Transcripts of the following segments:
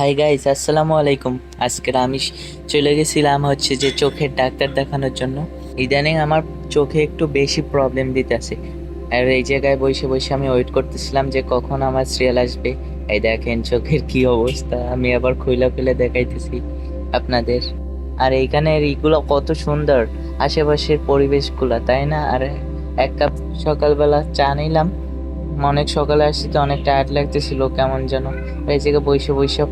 Hi guys আসসালামু আলাইকুম। আজকের আমি চলে গেছিলাম হচ্ছে যে চোখের ডাক্তার দেখানোর জন্য। ইদানিং আমার চোখে একটু বেশি প্রবলেম দিতেছে। আর এই জায়গায় বসে বসে আমি ওয়েট করতেছিলাম যে কখন আমার সিরিয়াল আসবে। এই দেখেন চোখের কি অবস্থা, আমি আবার খুইলা খুলে দেখাইতেছি আপনাদের। আর এইখানের এইগুলো কত সুন্দর, আশেপাশের পরিবেশগুলো, তাই না? আর এক কাপ সকালবেলা চা নিলাম। অনেক সকালে আসছি তো অনেক টায়ার্ড লাগতেছিল, কেমন যেন। এই জায়গায় বসে বসে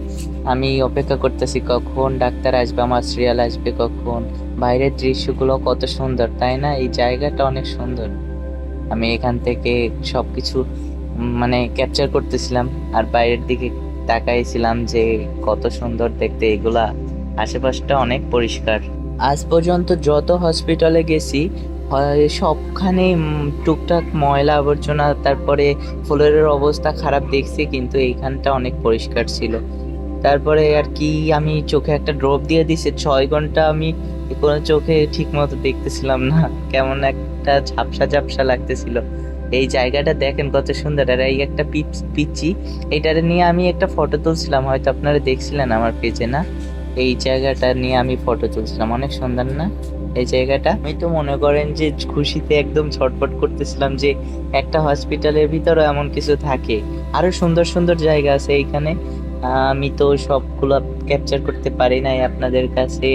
আমি অপেক্ষা করতেছি, কখন ডাক্তার আসবে, আমার সিরিয়াল আসবে কখন? বাইরের দৃশ্যগুলো কত সুন্দর, তাই না? এই জায়গাটা অনেক সুন্দর। আমি এখান থেকে সব কিছু মানে ক্যাপচার করতেছিলাম, আর বাইরের দিকে তাকাইছিলাম যে কত সুন্দর দেখতে, এগুলা আশেপাশটা অনেক পরিষ্কার। আজ পর্যন্ত যত হসপিটালে গেছি সবখানে টুকটাক ময়লা আবর্জনা, তারপরে ফ্লোরের অবস্থা খারাপ দেখছি কিন্তু এইখানটা অনেক পরিষ্কার ছিল। তারপরে আর কি আমি চোখে একটা ড্রপ দিয়ে দিছি, ছয় ঘণ্টা আমি কোনো চোখে ঠিক মতো দেখতেছিলাম না, কেমন একটা ঝাপসা ঝাপসা লাগতেছিল। এই জায়গাটা দেখেন কত সুন্দর, আর এই একটা পিচি এইটারে নিয়ে আমি একটা ফটো তুলছিলাম, হয়তো আপনারা দেখছিলেন আমার পেজে না? এই জায়গাটা নিয়ে আমি ফটো তুলছিলাম, অনেক সুন্দর না? এই জায়গাটা। আমি তো মনে করেন যে খুশিতে একদম ছটফট করতেছিলাম যে একটা হসপিটালের ভিতরে এমন কিছু থাকে। আরও সুন্দর সুন্দর জায়গা আছে এইখানে। আমি তো সবগুলো ক্যাপচার করতে পারি নাই আপনাদের কাছে,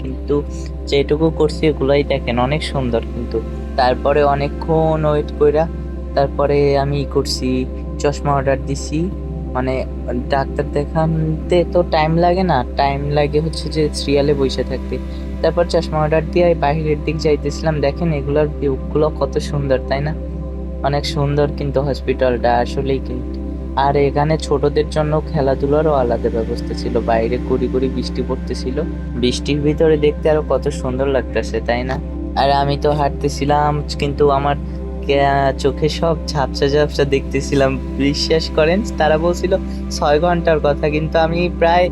কিন্তু যেটুকু করছি ওগুলাই দেখেন, অনেক সুন্দর কিন্তু। তারপরে অনেকক্ষণ ওয়েট কইরা তারপরে আমি করছি, চশমা অর্ডার দিছি। মানে ডাক্তার দেখাতে তো টাইম লাগে না টাইম লাগে হচ্ছে যে সিরিয়ালে বসে থাকতে। তারপর চশমা অর্ডার দিয়ে বাইরের দিক যাইতেছিলাম, দেখেন এগুলোর ভিউগুলো কত সুন্দর, তাই না? অনেক সুন্দর কিন্তু হসপিটালটা, আসলেই কিন্তু। আর এখানে ছোটদের জন্য খেলাধুলারও আলাদা ব্যবস্থা ছিল, বাইরে কুড়ি কুড়ি বৃষ্টি পড়তেছিল। বৃষ্টির ভিতরে দেখতে আরও কত সুন্দর লাগতেছে, তাই না? আর আমি তো হাঁটতেছিলাম, কিন্তু আমার চোখে সব ঝাপসা ঝাপসা দেখতেছিলাম। বিশ্বাস করেন, তারা বলছিল ছয় ঘণ্টার কথা, কিন্তু আমি প্রায়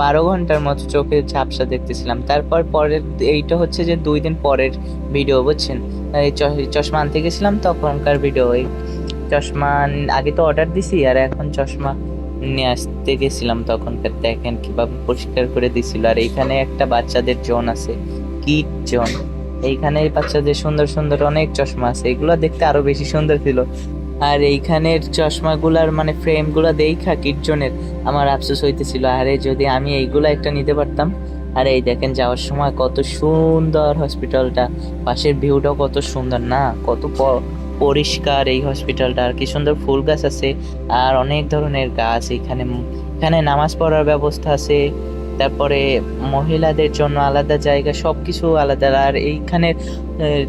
বারো ঘণ্টার মতো চোখে ঝাপসা দেখতেছিলাম। তারপর পরের এইটা হচ্ছে যে দুই দিন পরের ভিডিও বুঝছেন? এই চশমা আনতে গেছিলাম, তখনকার ভিডিও এই চশমা আগে তো অর্ডার দিছি, আর এখন চশমা নিয়ে আসতে গেছিলাম তখনকার, দেখেন কীভাবে পরিষ্কার করে দিছিল। আর এইখানে একটা বাচ্চাদের জোন আছে, কিট জোন। এইখানে বাচ্চাদের সুন্দর সুন্দর অনেক চশমা আছে, এগুলো দেখতে আরও বেশি সুন্দর ছিল। আর এইখানের চশমাগুলার মানে ফ্রেমগুলো দেখা কিটজনের আমার আফসোস হইতেছিল। আরে যদি আমি এইগুলা একটা নিতে পারতাম, আর এই দেখেন যাওয়ার সময় কত সুন্দর হসপিটালটা, পাশের ভিউটাও কত সুন্দর না, কত পরিষ্কার এই হসপিটালটা, আর কি সুন্দর ফুল গাছ আছে, আর অনেক ধরনের গাছ এখানে এখানে নামাজ পড়ার ব্যবস্থা আছে, তারপরে মহিলাদের জন্য আলাদা জায়গা সব কিছু আলাদা, আর এইখানে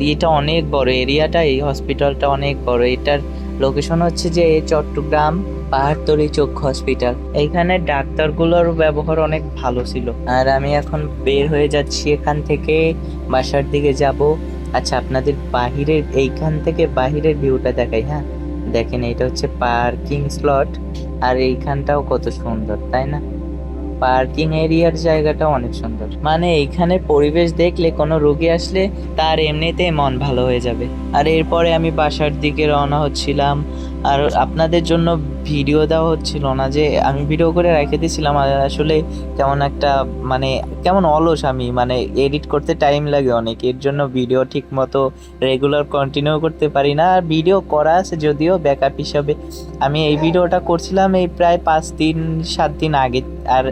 ইয়েটা অনেক বড়, এরিয়াটা এই হসপিটালটা অনেক বড়, এটার লোকেশন হচ্ছে যে চট্টগ্রাম পাহাড়তলি চক্ষু হসপিটাল এইখানে ডাক্তারগুলোর ব্যবহার অনেক ভালো ছিল। আর আমি এখন বের হয়ে যাচ্ছি এখান থেকে, বাসার দিকে যাব। আচ্ছা আপনাদের বাহিরের, এইখান থেকে বাহিরের ভিউটা দেখাই হ্যাঁ? দেখেন, এটা হচ্ছে পার্কিং স্লট আর এইখানটাও কত সুন্দর, তাই না? পার্কিং এরিয়ার জায়গাটা অনেক সুন্দর। মানে এইখানে পরিবেশ দেখলে কোনো রোগী আসলে তার এমনিতেই মন ভালো হয়ে যাবে। আর এরপরে আমি বাসার দিকে রওনা হচ্ছিলাম। আর আপনাদের জন্য ভিডিও দেওয়া হচ্ছিল না যে আমি ভিডিও করে রেখে দিয়েছিলাম, আর আসলে কেমন একটা মানে কেমন অলস আমি মানে এডিট করতে টাইম লাগে অনেক, এর জন্য ভিডিও ঠিক মতো রেগুলার কন্টিনিউ করতে পারি না, আর ভিডিও করা আছে যদিও ব্যাকআপ হিসাবে। আমি এই ভিডিওটা করছিলাম এই প্রায় পাঁচ দিন, সাত দিন আগে, আর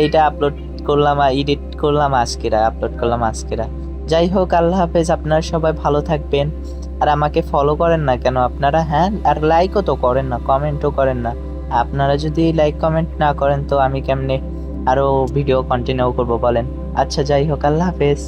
এইটা আপলোড করলাম, আর এডিট করলাম আজকেরা আপলোড করলাম আজকেরা। যাই হোক, আল্লাহ হাফেজ, আপনারা সবাই ভালো থাকবেন। আর আমাকে ফলো করেন না কেন? আপনারা হ্যাঁ আর লাইকও তো করেন না কমেন্টও করেন না। আপনারা যদি লাইক কমেন্ট না করেন তো আমি কেমনে আরও ভিডিও কন্টিনিউ করব বলেন? আচ্ছা যাই হোক, আল্লাহ হাফেজ।